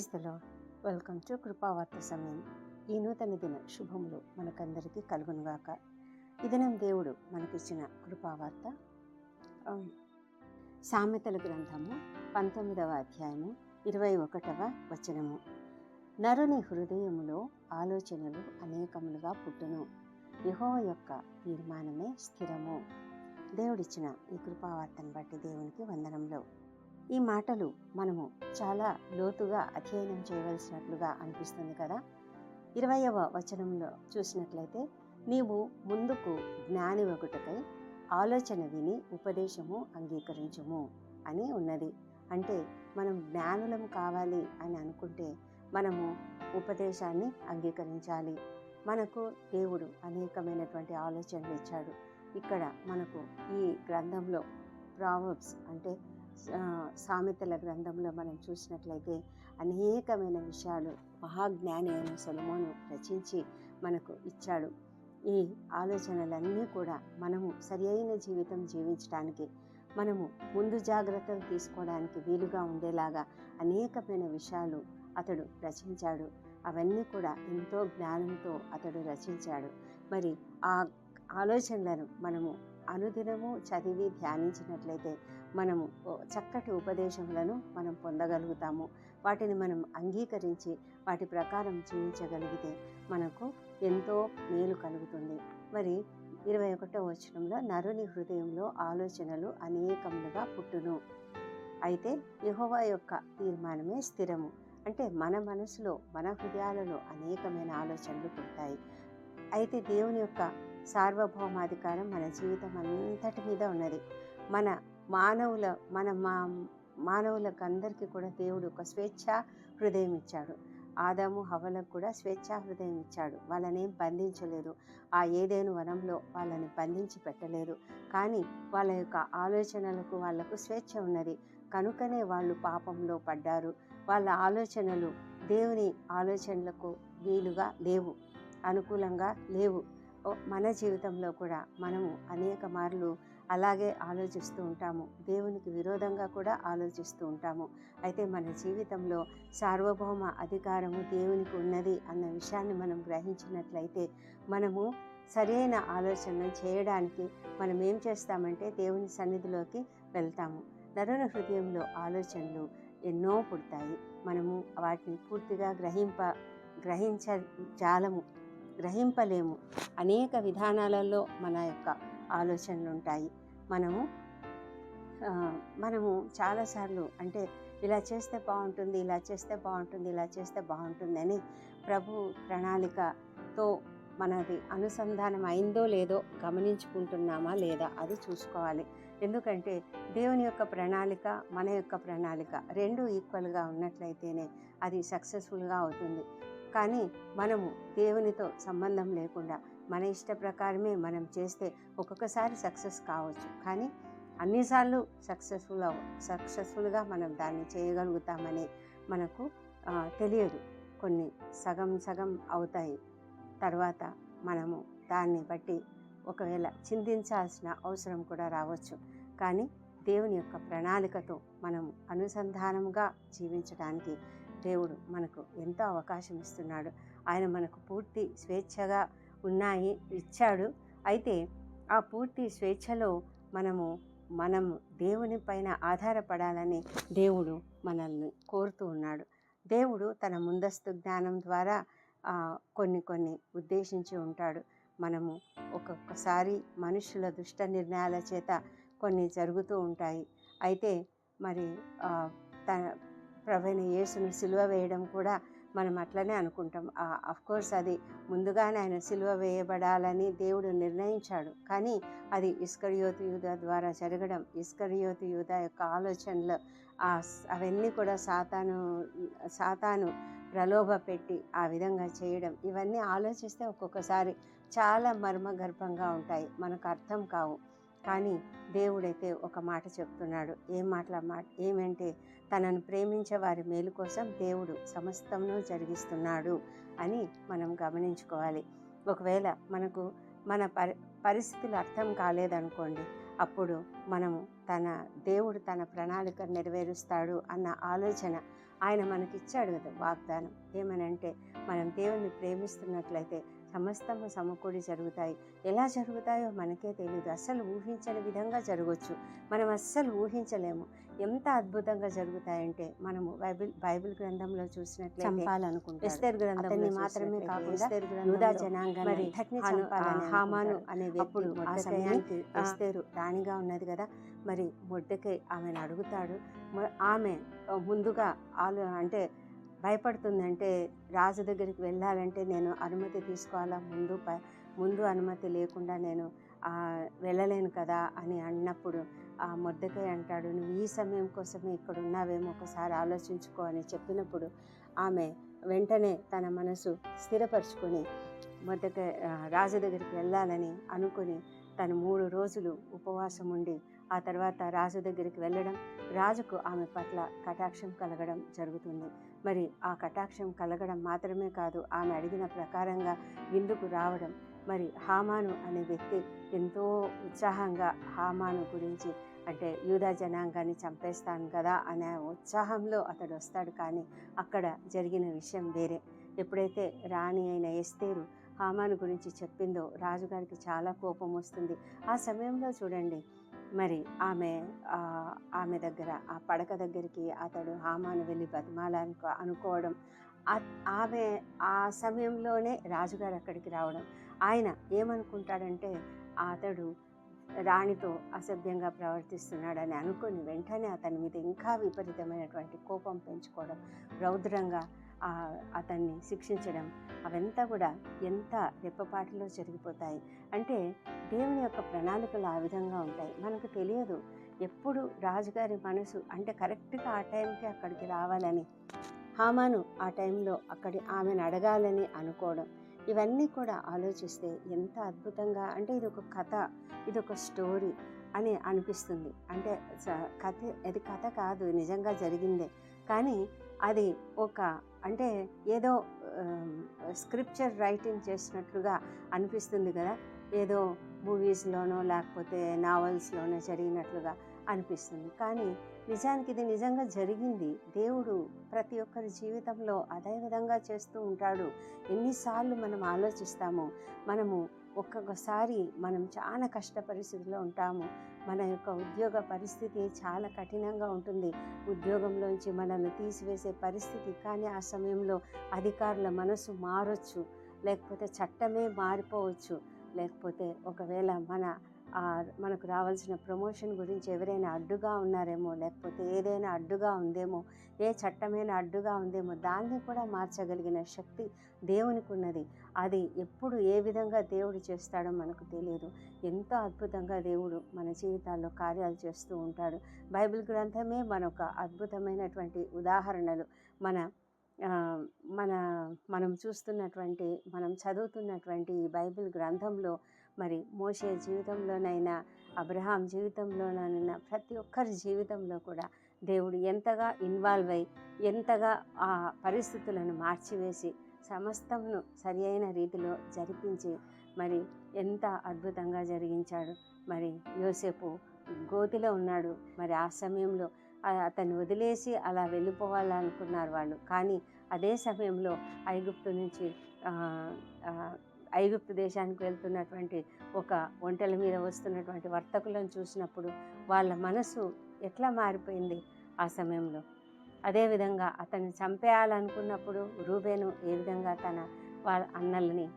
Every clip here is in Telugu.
ప్రైజ్ ద వెల్కమ్ టు కృపావార్త సమయం. ఈ నూతన దిన శుభములు మనకందరికీ కలుగునుగాక. ఇదనం దేవుడు మనకిచ్చిన కృపావార్త. సామెతల గ్రంథము పంతొమ్మిదవ అధ్యాయము ఇరవై ఒకటవ వచనము. నరుని హృదయములో ఆలోచనలు అనేకములుగా పుట్టును. యహో యొక్క తీర్మానమే స్థిరము. దేవుడిచ్చిన ఈ కృపావార్తను బట్టి దేవునికి వందనంలో ఈ మాటలు మనము చాలా లోతుగా అధ్యయనం చేయవలసినట్లుగా అనిపిస్తుంది కదా? ఇరవయవ వచనంలో చూసినట్లయితే నీవు ముందుకు జ్ఞాని ఒకటికై ఆలోచన విని ఉపదేశము అంగీకరించుము అని ఉన్నది. అంటే మనం జ్ఞానులం కావాలి అని అనుకుంటే మనము ఉపదేశాన్ని అంగీకరించాలి. మనకు దేవుడు అనేకమైనటువంటి ఆలోచనలు ఇచ్చాడు. ఇక్కడ మనకు ఈ గ్రంథంలో ప్రావర్బ్స్ అంటే సామెతల గ్రంథంలో మనం చూసినట్లయితే అనేకమైన విషయాలు మహాజ్ఞాని అయిన సొలమోను రచించి మనకు ఇచ్చాడు. ఈ ఆలోచనలన్నీ కూడా మనము సరి అయిన జీవితం జీవించడానికి మనము ముందు జాగ్రత్తలు తీసుకోవడానికి వీలుగా ఉండేలాగా అనేకమైన విషయాలు అతడు రచించాడు. అవన్నీ కూడా ఎంతో జ్ఞానంతో అతడు రచించాడు. మరి ఆ ఆలోచనలను మనము అనుదినము చదివి ధ్యానించినట్లయితే మనము చక్కటి ఉపదేశములను మనం పొందగలుగుతాము. వాటిని మనం అంగీకరించి వాటి ప్రకారం జీవించగలిగితే మనకు ఎంతో మేలు కలుగుతుంది. మరి ఇరవై ఒకటో వచనంలో నరుని హృదయంలో ఆలోచనలు అనేకములుగా పుట్టును. అయితే యహోవా యొక్క తీర్మానమే స్థిరము. అంటే మన మనసులో మన హృదయాలలో అనేకమైన ఆలోచనలు పుట్టాయి అయితే దేవుని యొక్క సార్వభౌమాధికారం మన జీవితం అంతటి మీద ఉన్నది. మన మానవుల మన మా మానవులకు అందరికీ కూడా దేవుడు ఒక స్వేచ్ఛ హృదయం ఇచ్చాడు ఆదాము హవలకు కూడా స్వేచ్ఛా హృదయం ఇచ్చాడు వాళ్ళని బంధించలేదు. ఆ ఏదేను వనంలో వాళ్ళని బంధించి పెట్టలేరు కానీ వాళ్ళ యొక్క ఆలోచనలకు వాళ్ళకు స్వేచ్ఛ ఉన్నది. కనుకనే వాళ్ళు పాపంలో పడ్డారు. వాళ్ళ ఆలోచనలు దేవుని ఆలోచనలకు వీలుగా లేవు. అనుకూలంగా లేవు. మన జీవితంలో కూడా మనము అనేక మార్లు అలాగే ఆలోచిస్తూ ఉంటాము. దేవునికి విరోధంగా కూడా ఆలోచిస్తూ ఉంటాము. అయితే మన జీవితంలో సార్వభౌమ అధికారము దేవునికి ఉన్నది అన్న విషయాన్ని మనం గ్రహించినట్లయితే మనము సరైన ఆలోచనలు చేయడానికి మనం ఏం చేస్తామంటే దేవుని సన్నిధిలోకి వెళ్తాము. నరుల హృదయంలో ఆలోచనలు ఎన్నో పుడతాయి. మనము వాటిని పూర్తిగా గ్రహింప గ్రహించ జాలము గ్రహింపలేము. అనేక విధానాలలో మన యొక్క ఆలోచనలు ఉంటాయి మనము మనము చాలాసార్లు అంటే ఇలా చేస్తే బాగుంటుంది ఇలా చేస్తే బాగుంటుంది ఇలా చేస్తే బాగుంటుంది అని ప్రభు ప్రణాళికతో మనది అనుసంధానం అయిందో లేదో గమనించుకుంటున్నామా లేదా అది చూసుకోవాలి. ఎందుకంటే దేవుని యొక్క ప్రణాళిక మన యొక్క ప్రణాళిక రెండు ఈక్వల్గా ఉన్నట్లయితేనే అది సక్సెస్ఫుల్గా అవుతుంది. కానీ మనము దేవునితో సంబంధం లేకుండా మన ఇష్ట ప్రకారమే మనం చేస్తే ఒక్కొక్కసారి సక్సెస్ కావచ్చు. కానీ అన్నిసార్లు సక్సెస్ఫుల్ అవ సక్సెస్ఫుల్గా మనం దాన్ని చేయగలుగుతామని మనకు తెలియదు. కొన్ని సగం సగం అవుతాయి. తర్వాత మనము దాన్ని బట్టి ఒకవేళ చింతించాల్సిన అవసరం కూడా రావచ్చు. కానీ దేవుని యొక్క ప్రణాళికతో మనం అనుసంధానంగా జీవించడానికి దేవుడు మనకు ఎంతో అవకాశం ఇస్తున్నాడు. ఆయన మనకు పూర్తి స్వేచ్ఛగా ఉన్నాయి ఇచ్చాడు. అయితే ఆ పూర్తి స్వేచ్ఛలో మనము మనం దేవుని పైన ఆధారపడాలని దేవుడు మనల్ని కోరుతూ ఉన్నాడు. దేవుడు తన ముందస్తు జ్ఞానం ద్వారా కొన్ని కొన్ని ఉద్దేశించి ఉంటాడు. మనము ఒక్కొక్కసారి మనుషుల దుష్ట నిర్ణయాల చేత కొన్ని జరుగుతూ ఉంటాయి. అయితే మరి తన ప్రవీణ యేసును సిలువ వేయడం కూడా మనం అట్లనే అనుకుంటాం. అఫ్ కోర్స్ అది ముందుగానే ఆయన సిలువ వేయబడాలని దేవుడు నిర్ణయించాడు. కానీ అది ఇస్కరియోతు యూధ ద్వారా జరగడం ఇస్కరియోతు యూద యొక్క ఆలోచనలు ఆ అవన్నీ కూడా సాతాను సాతాను ప్రలోభ పెట్టి ఆ విధంగా చేయడం ఇవన్నీ ఆలోచిస్తే ఒక్కొక్కసారి చాలా మర్మగర్భంగా ఉంటాయి. మనకు అర్థం కావు. కానీ దేవుడైతే ఒక మాట చెప్తున్నాడు. ఏం మాటల మాట ఏమంటే తనను ప్రేమించే వారి మేలు కోసం దేవుడు సమస్తమును జరిగిస్తున్నాడు అని మనం గమనించుకోవాలి. ఒకవేళ మనకు మన పరి పరిస్థితులు అర్థం కాలేదనుకోండి అప్పుడు మనము తన దేవుడు తన ప్రణాళిక నెరవేరుస్తాడు అన్న ఆలోచన ఆయన మనకిచ్చాడు కదా వాగ్దానం. ఏమనంటే మనం దేవుణ్ణి ప్రేమిస్తున్నట్లయితే సమస్తము సమకూడి జరుగుతాయి. ఎలా జరుగుతాయో మనకే తెలియదు అస్సలు ఊహించని విధంగా జరగవచ్చు మనం అస్సలు ఊహించలేము. ఎంత అద్భుతంగా జరుగుతాయంటే మనము బైబిల్ బైబిల్ గ్రంథంలో చూసినట్లయితే ఎస్తేర్ మాత్రమే కాకుండా యూదా జనాంగాన్ని హామాను. అనే అప్పుడు ఆ సమయానికి ఎస్తేరు రాణిగా ఉన్నది కదా. మరి మొడ్డకై ఆమెను అడుగుతాడు. ఆమె ముందుగా ఆలో అంటే భయపడుతుందంటే రాజు దగ్గరికి వెళ్ళాలంటే నేను అనుమతి తీసుకోవాలా? ముందు ప- ముందు అనుమతి లేకుండా నేను వెళ్ళలేను కదా అని అన్నప్పుడు ఆ మొద్దకై అంటాడు నువ్వు ఈ సమయం కోసమే ఇక్కడ ఉన్నావేమో ఒకసారి ఆలోచించుకో అని చెప్పినప్పుడు ఆమె వెంటనే తన మనసు స్థిరపరుచుకొని మొద్దకై రాజు దగ్గరికి వెళ్ళాలని అనుకుని తను మూడు రోజులు ఉపవాసం ఉండి ఆ తర్వాత రాజు దగ్గరికి వెళ్ళడం రాజుకు ఆమె పట్ల కటాక్షం కలగడం జరుగుతుంది. మరి ఆ కటాక్షం కలగడం మాత్రమే కాదు ఆమె అడిగిన ప్రకారంగా విందుకు రావడం. మరి హామాను అనే వ్యక్తి ఎంతో ఉత్సాహంగా హామాను గురించి అంటే యూదా జనాంగాన్ని చంపేస్తాను కదా అనే ఉత్సాహంలో అతడు వస్తాడు కానీ అక్కడ జరిగిన విషయం వేరే. ఎప్పుడైతే రాణి అయిన ఎస్తేరు హామాను గురించి చెప్పిందో రాజుగారికి చాలా కోపం వస్తుంది. ఆ సమయంలో చూడండి మరి ఆమె ఆమె దగ్గర ఆ పడక దగ్గరికి అతడు హామాను వెళ్ళి బతిమాలనుకో అనుకోవడం ఆమె ఆ సమయంలోనే రాజుగారు అక్కడికి రావడం. ఆయన ఏమనుకుంటాడంటే అతడు రాణితో అసభ్యంగా ప్రవర్తిస్తున్నాడని అనుకొని వెంటనే అతని మీద ఇంకా విపరీతమైనటువంటి కోపం పెంచుకోవడం రౌద్రంగా అతన్ని శిక్షించడం అవంతా కూడా ఎంత రెప్పపాటిలో జరిగిపోతాయి. అంటే దేవుని యొక్క ప్రణాళికలు ఆ విధంగా ఉంటాయి. మనకు తెలియదు ఎప్పుడు రాజుగారి మనసు అంటే కరెక్ట్గా ఆ టైంకి అక్కడికి రావాలని హామాను ఆ టైంలో అక్కడి ఆమెను అడగాలని అనుకోవడం ఇవన్నీ కూడా ఆలోచిస్తే ఎంత అద్భుతంగా అంటే ఇది ఒక కథ ఇది ఒక స్టోరీ అని అనిపిస్తుంది. అంటే స- కథ ఇది కథ కాదు నిజంగా జరిగిందే. కానీ అది ఒక అంటే ఏదో స్క్రిప్చర్ రైటింగ్ చేసినట్లుగా అనిపిస్తుంది కదా. ఏదో మూవీస్లోనో లేకపోతే నావల్స్లోనో జరిగినట్లుగా అనిపిస్తుంది. కానీ నిజానికి ఇది నిజంగా జరిగింది. దేవుడు ప్రతి ఒక్కరి జీవితంలో అదే విధంగా చేస్తూ ఉంటాడు. ఎన్నిసార్లు మనం ఆలోచిస్తామో మనము ఒక్కొక్కసారి మనం చాలా కష్ట పరిస్థితిలో ఉంటాము. మన యొక్క ఉద్యోగ పరిస్థితి చాలా కఠినంగా ఉంటుంది. ఉద్యోగంలోంచి మనల్ని తీసివేసే పరిస్థితి కానీ ఆ సమయంలో అధికారుల మనసు మారొచ్చు. లేకపోతే చట్టమే మారిపోవచ్చు. లేకపోతే ఒకవేళ మన మనకు రావాల్సిన ప్రమోషన్ గురించి ఎవరైనా అడ్డుగా ఉన్నారేమో లేకపోతే ఏదైనా అడ్డుగా ఉందేమో ఏ చట్టమైనా అడ్డుగా ఉందేమో దాన్ని కూడా మార్చగలిగిన శక్తి దేవునికి ఉన్నది అది ఎప్పుడు ఏ విధంగా దేవుడు చేస్తాడో మనకు తెలియదు. ఎంతో అద్భుతంగా దేవుడు మన జీవితాల్లో కార్యాలు చేస్తూ ఉంటాడు. బైబిల్ గ్రంథమే మనొక అద్భుతమైనటువంటి ఉదాహరణలు. మన మన మనం చూస్తున్నటువంటి మనం చదువుతున్నటువంటి ఈ బైబిల్ గ్రంథంలో మరి మోషే జీవితంలోనైనా అబ్రహాం జీవితంలోనైనా ప్రతి ఒక్కరి జీవితంలో కూడా దేవుడు ఎంతగా ఇన్వాల్వ్ అయి ఎంతగా ఆ పరిస్థితులను మార్చివేసి సమస్తమును సరి అయిన రీతిలో జరిపించి మరి ఎంత అద్భుతంగా జరిగించాడు. మరి యోసేపు గోతిలో ఉన్నాడు. మరి ఆ సమయంలో అతను వదిలేసి అలా వెళ్ళిపోవాలనుకున్నారు వాళ్ళు. కానీ అదే సమయంలో ఐగుప్తు నుంచి ఐగుప్తు దేశానికి వెళ్తున్నటువంటి ఒక ఒంటెల మీద వస్తున్నటువంటి వర్తకులను చూసినప్పుడు వాళ్ళ మనసు ఎట్లా మారిపోయింది ఆ సమయంలో? అదేవిధంగా అతన్ని చంపేయాలనుకున్నప్పుడు రూబేను ఏ విధంగా తన వాళ్ళ అన్నల్ని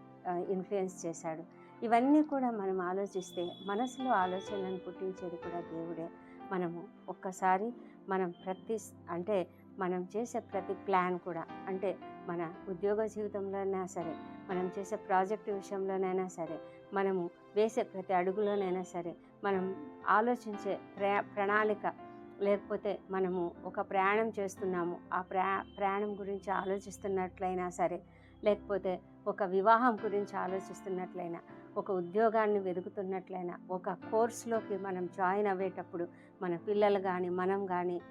ఇన్ఫ్లుయెన్స్ చేశాడు? ఇవన్నీ కూడా మనం ఆలోచిస్తే మనసులో ఆలోచనలను పుట్టించేది కూడా దేవుడే. మనము ఒక్కసారి మనం ప్రతి అంటే మనం చేసే ప్రతి ప్లాన్ కూడా అంటే మన ఉద్యోగ జీవితంలోనైనా సరే మనం చేసే ప్రాజెక్ట్ విషయంలోనైనా సరే మనము వేసే ప్రతి అడుగులోనైనా సరే మనం ఆలోచించే ప్రయా ప్రణాళిక లేకపోతే మనము ఒక ప్రయాణం చేస్తున్నాము ఆ ప్రయా ప్రయాణం గురించి ఆలోచిస్తున్నట్లయినా సరే లేకపోతే ఒక వివాహం గురించి ఆలోచిస్తున్నట్లయినా ఒక ఉద్యోగాన్ని వెతుకుతున్నట్లయినా ఒక కోర్సులోకి మనం జాయిన్ అయ్యేటప్పుడు మన పిల్లలు కానీ మనం కానీ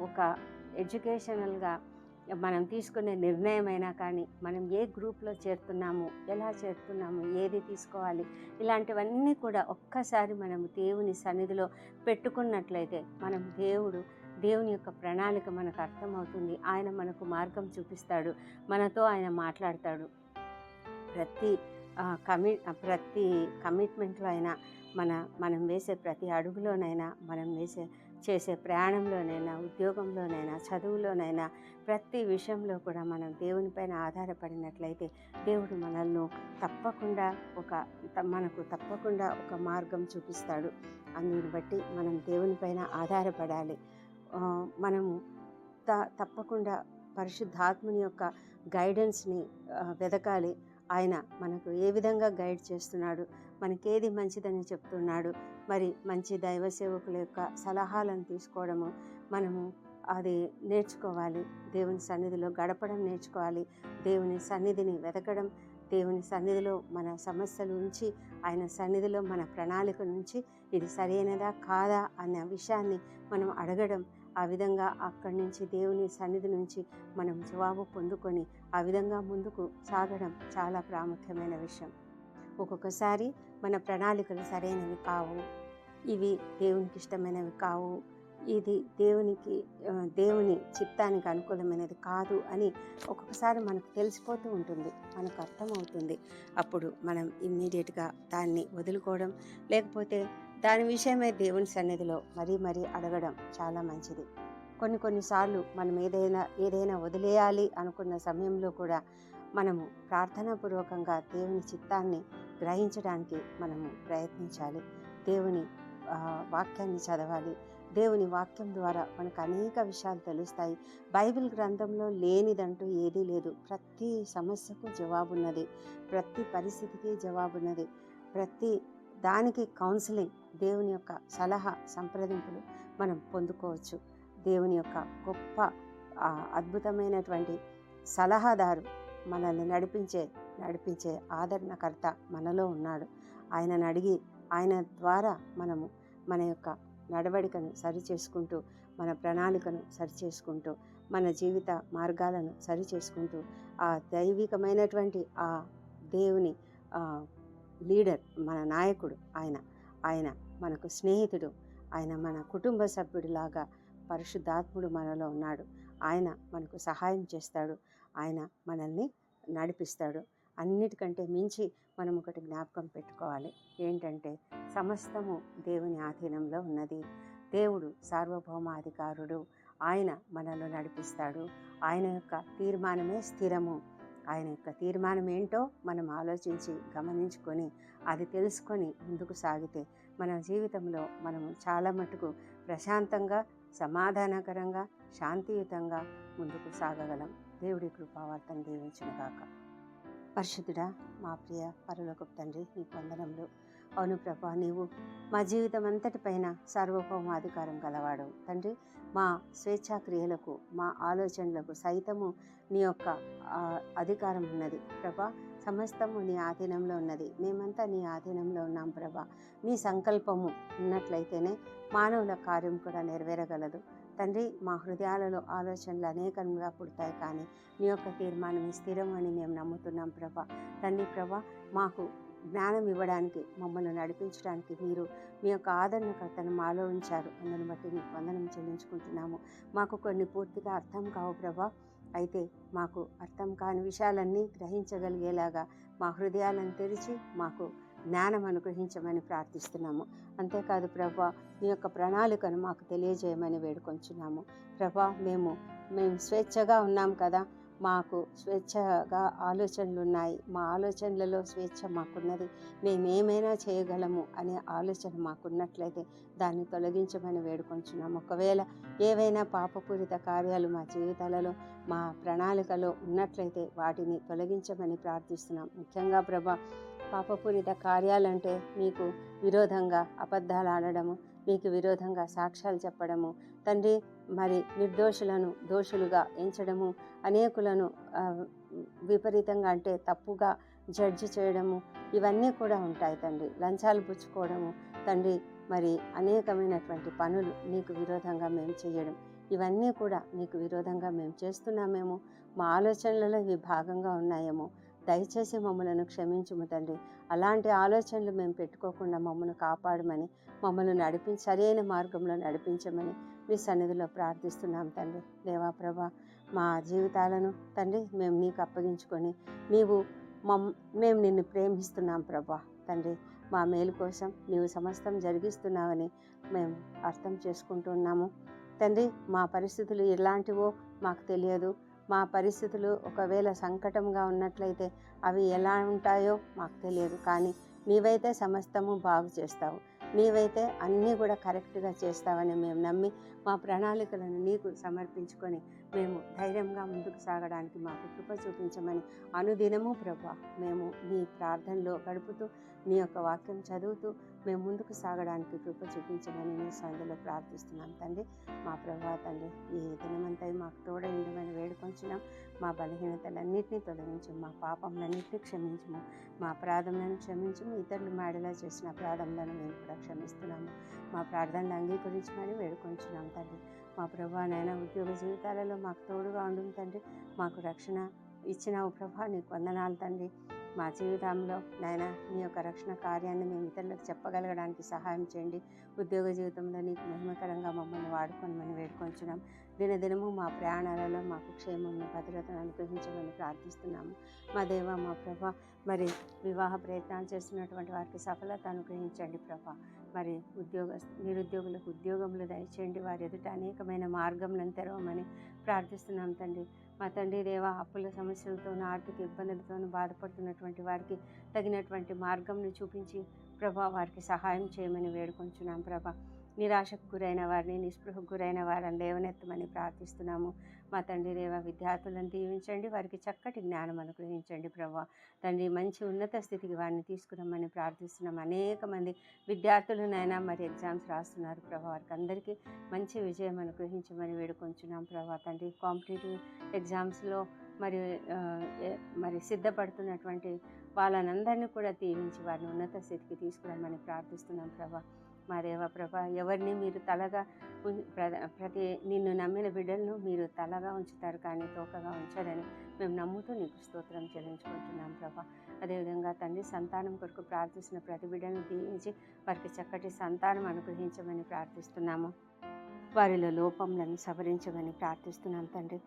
ఒక ఎడ్యుకేషనల్గా మనం తీసుకునే నిర్ణయమైనా కానీ మనం ఏ గ్రూప్లో చేరుతున్నాము ఎలా చేరుతున్నాము ఏది తీసుకోవాలి ఇలాంటివన్నీ కూడా ఒక్కసారి మనం దేవుని సన్నిధిలో పెట్టుకున్నట్లయితే మనం దేవుడు దేవుని యొక్క ప్రణాళిక మనకు అర్థమవుతుంది. ఆయన మనకు మార్గం చూపిస్తాడు మనతో ఆయన మాట్లాడతాడు. ప్రతి కమి ప్రతి కమిట్మెంట్లో అయినా మన మనం వేసే ప్రతి అడుగులోనైనా మనం వేసే చేసే ప్రయాణంలోనైనా ఉద్యోగంలోనైనా చదువులోనైనా ప్రతి విషయంలో కూడా మనం దేవునిపైన ఆధారపడినట్లయితే దేవుడు మనల్ని తప్పకుండా ఒక మనకు తప్పకుండా ఒక మార్గం చూపిస్తాడు. అందుని బట్టి మనం దేవునిపైన ఆధారపడాలి. మనము త తప్పకుండా పరిశుద్ధాత్మని యొక్క గైడెన్స్ని వెదకాలి. ఆయన మనకు ఏ విధంగా గైడ్ చేస్తున్నాడు మనకేది మంచిదని చెప్తున్నాడు. మరి మంచి దైవ సేవకుల యొక్క సలహాలను తీసుకోవడము మనము అది నేర్చుకోవాలి. దేవుని సన్నిధిలో గడపడం నేర్చుకోవాలి. దేవుని సన్నిధిని వెతకడం దేవుని సన్నిధిలో మన సమస్యలు ఉంచి ఆయన సన్నిధిలో మన ప్రణాళిక నుంచి ఇది సరైనదా కాదా అనే విషయాన్ని మనం అడగడం ఆ విధంగా అక్కడి నుంచి దేవుని సన్నిధి నుంచి మనం జవాబు పొందుకొని ఆ విధంగా ముందుకు సాగడం చాలా ప్రాముఖ్యమైన విషయం. ఒక్కొక్కసారి మన ప్రణాళికలు సరైనవి కావు. ఇవి దేవునికి ఇష్టమైనవి కావు. ఇది దేవునికి దేవుని చిత్తానికి అనుకూలమైనది కాదు అని ఒక్కొక్కసారి మనకు తెలిసిపోతూ ఉంటుంది. మనకు అర్థమవుతుంది. అప్పుడు మనం ఇమ్మీడియట్గా దాన్ని వదులుకోవడం లేకపోతే దాని విషయమై దేవుని సన్నిధిలో మరీ మరీ అడగడం చాలా మంచిది. కొన్ని కొన్నిసార్లు మనం ఏదైనా ఏదైనా వదిలేయాలి అనుకున్న సమయంలో కూడా మనము ప్రార్థనాపూర్వకంగా దేవుని చిత్తాన్ని గ్రహించడానికి మనము ప్రయత్నించాలి. దేవుని వాక్యాన్ని చదవాలి. దేవుని వాక్యం ద్వారా మనకు అనేక విషయాలు తెలుస్తాయి. బైబిల్ గ్రంథంలో లేనిదంటూ ఏదీ లేదు. ప్రతి సమస్యకు జవాబున్నది. ప్రతి పరిస్థితికి జవాబున్నది. ప్రతి దానికి కౌన్సిలింగ్ దేవుని యొక్క సలహా సంప్రదింపులు మనం పొందుకోవచ్చు. దేవుని యొక్క గొప్ప అద్భుతమైనటువంటి సలహాదారు మనల్ని నడిపించే నడిపించే ఆదరణకర్త మనలో ఉన్నాడు. ఆయనను అడిగి ఆయన ద్వారా మనము మన యొక్క నడవడికను సరిచేసుకుంటూ మన ప్రణాళికను సరిచేసుకుంటూ మన జీవిత మార్గాలను సరిచేసుకుంటూ ఆ దైవికమైనటువంటి ఆ దేవుని లీడర్ మన నాయకుడు ఆయన. ఆయన మనకు స్నేహితుడు. ఆయన మన కుటుంబ సభ్యుడిలాగా పరిశుద్ధాత్ముడు మనలో ఉన్నాడు. ఆయన మనకు సహాయం చేస్తాడు. ఆయన మనల్ని నడిపిస్తాడు. అన్నిటికంటే మించి మనం ఒకటి జ్ఞాపకం పెట్టుకోవాలి. ఏంటంటే సమస్తము దేవుని ఆధీనంలో ఉన్నది. దేవుడు సార్వభౌమాధికారుడు. ఆయన మనలో నడిపిస్తాడు. ఆయన యొక్క తీర్మానమే స్థిరము. ఆయన యొక్క తీర్మానం ఏంటో మనం ఆలోచించి గమనించుకొని అది తెలుసుకొని ముందుకు సాగితే మన జీవితంలో మనం చాలా మటుకు ప్రశాంతంగా సమాధానకరంగా శాంతియుతంగా ముందుకు సాగగలం. దేవుడి కృపావార్తను దీవించుగాక పరిశుద్ధుడా మా ప్రియ పరలోక తండ్రి నీ పొందడంలో అవును ప్రభా నీవు మా జీవితం అంతటి పైన సార్వభౌమాధికారం గలవాడు. తండ్రి మా స్వేచ్ఛా క్రియలకు మా ఆలోచనలకు సైతము నీ యొక్క అధికారం ఉన్నది. ప్రభా సమస్తము నీ ఆధీనంలో ఉన్నది. మేమంతా నీ ఆధీనంలో ఉన్నాం ప్రభా. నీ సంకల్పము ఉన్నట్లయితేనే మానవుల కార్యం కూడా నెరవేరగలదు. తండ్రి మా హృదయాలలో ఆలోచనలు అనేకంగా పుడతాయి కానీ నీ యొక్క తీర్మానం స్థిరం అని మేము నమ్ముతున్నాం ప్రభా. తండ్రి ప్రభా మాకు జ్ఞానం ఇవ్వడానికి మమ్మల్ని నడిపించడానికి మీరు మీ యొక్క ఆదరణకర్తను మాలో ఉంచారు. అందుని బట్టి మీకు వందనం చెల్లించుకుంటున్నాము. మాకు కొన్ని పూర్తిగా అర్థం కావు ప్రభా. అయితే మాకు అర్థం కాని విషయాలన్నీ గ్రహించగలిగేలాగా మా హృదయాలను తెరిచి మాకు జ్ఞానం అనుగ్రహించమని ప్రార్థిస్తున్నాము. అంతేకాదు ప్రభా మీ యొక్క ప్రణాళికను మాకు తెలియజేయమని వేడుకొంచున్నాము. ప్రభా మేము మేము స్వేచ్ఛగా ఉన్నాం కదా మాకు స్వేచ్ఛగా ఆలోచనలు ఉన్నాయి. మా ఆలోచనలలో స్వేచ్ఛ మాకున్నది. మేమేమైనా చేయగలము అనే ఆలోచన మాకున్నట్లయితే దాన్ని తొలగించమని వేడుకొంచున్నాం ఒకవేళ ఏవైనా పాపపూరిత కార్యాలు మా జీవితాలలో మా ప్రణాళికలో ఉన్నట్లయితే వాటిని తొలగించమని ప్రార్థిస్తున్నాం. ముఖ్యంగా ప్రభా పాపపూరిత కార్యాలంటే మీకు విరోధంగా అబద్ధాలు ఆడడము మీకు విరోధంగా సాక్ష్యాలు చెప్పడము తండ్రి మరి నిర్దోషులను దోషులుగా ఎంచడము అనేకులను విపరీతంగా అంటే తప్పుగా జడ్జి చేయడము ఇవన్నీ కూడా ఉంటాయి తండ్రి. లంచాలు పుచ్చుకోవడము తండ్రి మరి అనేకమైనటువంటి పనులు నీకు విరోధంగా మేము చేయడం ఇవన్నీ కూడా నీకు విరోధంగా మేము చేస్తున్నామేమో మా ఆలోచనలలో ఇవి భాగంగా ఉన్నాయేమో దయచేసి మమ్మలను క్షమించుము తండ్రి. అలాంటి ఆలోచనలు మేము పెట్టుకోకుండా మమ్మల్ని కాపాడమని మమ్మల్ని నడిపి సరైన మార్గంలో నడిపించమని మీ సన్నిధిలో ప్రార్థిస్తున్నాం తండ్రి. దేవా ప్రభా మా జీవితాలను తండ్రి మేము నీకు అప్పగించుకొని నీవు మమ్ మేము నిన్ను ప్రేమిస్తున్నాం ప్రభా తండ్రి. మా మేలు కోసం నీవు సమస్తం జరిగిస్తున్నావని మేము అర్థం చేసుకుంటున్నాము తండ్రి మా పరిస్థితులు ఎలాంటివో మాకు తెలియదు. మా పరిస్థితులు ఒకవేళ సంకటంగా ఉన్నట్లయితే అవి ఎలా ఉంటాయో మాకు తెలియదు. కానీ నీవైతే సమస్తము బాగు చేస్తావు. నీవైతే అన్నీ కూడా కరెక్ట్గా చేస్తావని మేము నమ్మి మా ప్రణాళికలను నీకు సమర్పించుకొని మేము ధైర్యంగా ముందుకు సాగడానికి మాకు కృప చూపించమని అనుదినము ప్రభా మేము నీ ప్రార్థనలో గడుపుతూ నీ యొక్క వాక్యం చదువుతూ మేము ముందుకు సాగడానికి కృప చూపించమని నేను సందులో ప్రార్థిస్తున్నాం తండ్రి. మా ప్రభా తండ్రి ఈ దినమంతా మాకు తోడ వేడుకొంచున్నాం. మా బలహీనతలన్నింటినీ తొలగించు మా పాపంలన్నింటినీ క్షమించము మా అపరాధములను క్షమించము ఇతరులు మాడేలా చేసిన అపరాధములను మేము కూడా క్షమిస్తున్నాము. మా ప్రార్థనలు అంగీకరించమని వేడుకొంచున్నాం తండ్రి. మా ప్రభా నాయన ఉద్యోగ జీవితాలలో మాకు తోడుగా ఉండు తండ్రి. మాకు రక్షణ ఇచ్చిన ప్రభా నీకు వందనాలు తండ్రి. మా జీవితంలో నాయన నీ యొక్క రక్షణ కార్యాన్ని మేము ఇతరులకు చెప్పగలగడానికి సహాయం చేయండి. ఉద్యోగ జీవితంలో నీకు మహిమకరంగా మమ్మల్ని వాడుకోమని వేడుకొంచున్నాం. దినదినము మా ప్రయాణాలలో మాకు క్షేమం భద్రతను అనుగ్రహించమని ప్రార్థిస్తున్నాము. మా దేవ మా ప్రభ మరి వివాహ ప్రయత్నాలు చేస్తున్నటువంటి వారికి సఫలత అనుగ్రహించండి ప్రభ. మరి ఉద్యోగ నిరుద్యోగులకు ఉద్యోగములు దయచేయండి. వారి ఎదుట అనేకమైన మార్గములను తెరవమని ప్రార్థిస్తున్నాం తండ్రి. మా తండ్రి దేవ అప్పుల సమస్యలతోనూ ఆర్థిక ఇబ్బందులతోనూ బాధపడుతున్నటువంటి వారికి తగినటువంటి మార్గంను చూపించి ప్రభా వారికి సహాయం చేయమని వేడుకొంచున్నాం ప్రభా. నిరాశకు గురైన వారిని నిస్పృహకు గురైన వారిని లేవనెత్తమని ప్రార్థిస్తున్నాము. మా తండ్రి దేవ విద్యార్థులను దీవించండి. వారికి చక్కటి జ్ఞానం అనుగ్రహించండి ప్రభా. తండ్రి మంచి ఉన్నత స్థితికి వారిని తీసుకురమ్మని ప్రార్థిస్తున్నాం. అనేక మంది విద్యార్థులనైనా మరి ఎగ్జామ్స్ రాస్తున్నారు ప్రభా. వారికి అందరికీ మంచి విజయం అనుగ్రహించమని వేడుకొంచున్నాం ప్రభా. తండ్రి కాంపిటేటివ్ ఎగ్జామ్స్లో మరి మరి సిద్ధపడుతున్నటువంటి వాళ్ళనందరినీ కూడా దీవించి వారిని ఉన్నత స్థితికి తీసుకురమ్మని ప్రార్థిస్తున్నాం ప్రభా. మా దేవ ప్రభా ఎవరిని మీరు తలగా ఉం- ప్ర- ప్రతి నిన్ను నమ్మిన బిడ్డలను మీరు తలగా ఉంచుతారు కానీ తోకగా ఉంచారని మేము నమ్ముతూ నీకు స్తోత్రం చెల్లించుకుంటున్నాం ప్రభా. అదేవిధంగా తండ్రి సంతానం కొరకు ప్రార్థిస్తున్న ప్రతి బిడ్డను దీవించి వారికి చక్కటి సంతానం అనుగ్రహించమని ప్రార్థిస్తున్నాము. వారిలో లోపంలను సవరించమని ప్రార్థిస్తున్నాం తండ్రి.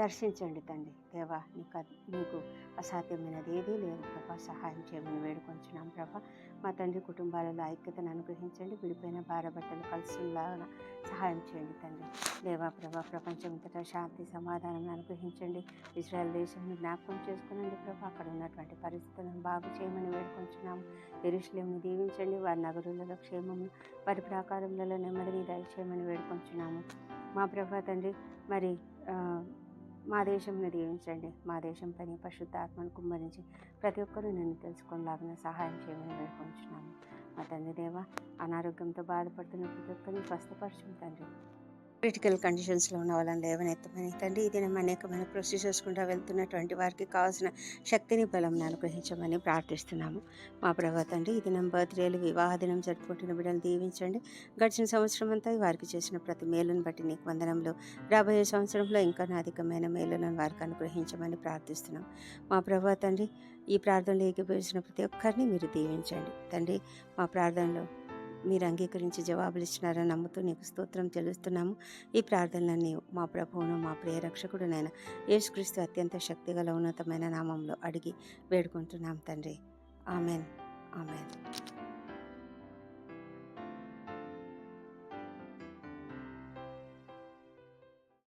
దర్శించండి తండ్రి. దేవా నీకు నీకు అసాధ్యమైనది ఏదీ లేదు ప్రభా. సహాయం చేయమని వేడుకొంచున్నాం ప్రభా. మా తండ్రి కుటుంబాలలో ఐక్యతను అనుగ్రహించండి. విడిపోయిన భారబట్టలు కలిసిలాగా సహాయం చేయండి తండ్రి. దేవా ప్రభా ప్రపంచమంతటా శాంతి సమాధానం అనుగ్రహించండి. ఇజ్రాయెల్ దేశాన్ని జ్ఞాపకం చేసుకునండి ప్రభా. అక్కడ ఉన్నటువంటి పరిస్థితులను బాగు చేయమని వేడుకొంచున్నాము. ఎరుషులేమును దీవించండి. వారి నగరులలో క్షేమము వారి ప్రాకారములలో నెమ్మదిని దయచేయమని వేడుకొంచున్నాము. మా ప్రభా తండ్రి మరి మా దేశంను దీవించండి. మా దేశం పని పరిశుద్ధాత్మను కుమ్మరించి ప్రతి ఒక్కరూ నిన్ను తెలుసుకునేలాగా సహాయం చేయమని వేడుకొంచున్నాము మా తండ్రి దేవ అనారోగ్యంతో బాధపడుతున్న ప్రతి ఒక్కరిని స్వస్థపరచం తండ్రి. క్రిటికల్ కండిషన్స్లో ఉన్న వాళ్ళని లేవనెత్తమని. తండ్రి ఇది అనేకమైన ప్రొసీజర్స్ గుండా వెళ్తున్నటువంటి వారికి కావాల్సిన శక్తిని బలం అనుగ్రహించమని ప్రార్థిస్తున్నాము. మా ప్రభా తండ్రి ఈ దినం బర్త్డేలు వివాహ దినం జరుపుకుంటున్న బిడ్డలు దీవించండి. గడిచిన సంవత్సరం అంతా వారికి చేసిన ప్రతి మేలును బట్టి నీకు వందనంలో రాబోయే సంవత్సరంలో ఇంకా అధికమైన మేలులను వారికి అనుగ్రహించమని ప్రార్థిస్తున్నాం. మా ప్రభా తండ్రి ఈ ప్రార్థనలో ఏకీభవించిన ప్రతి ఒక్కరిని మీరు దీవించండి. తండ్రి మా ప్రార్థనలో మీరు అంగీకరించి జవాబులు ఇచ్చినారని నమ్ముతూ నీకు స్తోత్రం చెల్లిస్తున్నాము. ఈ ప్రార్థనలన్నీ మా ప్రభువును మా ప్రియ రక్షకుడునైనా యేసుక్రీస్తు అత్యంత శక్తిగల ఉన్నతమైన నామంలో అడిగి వేడుకుంటున్నాం తండ్రి. ఆమెన్. ఆమెన్.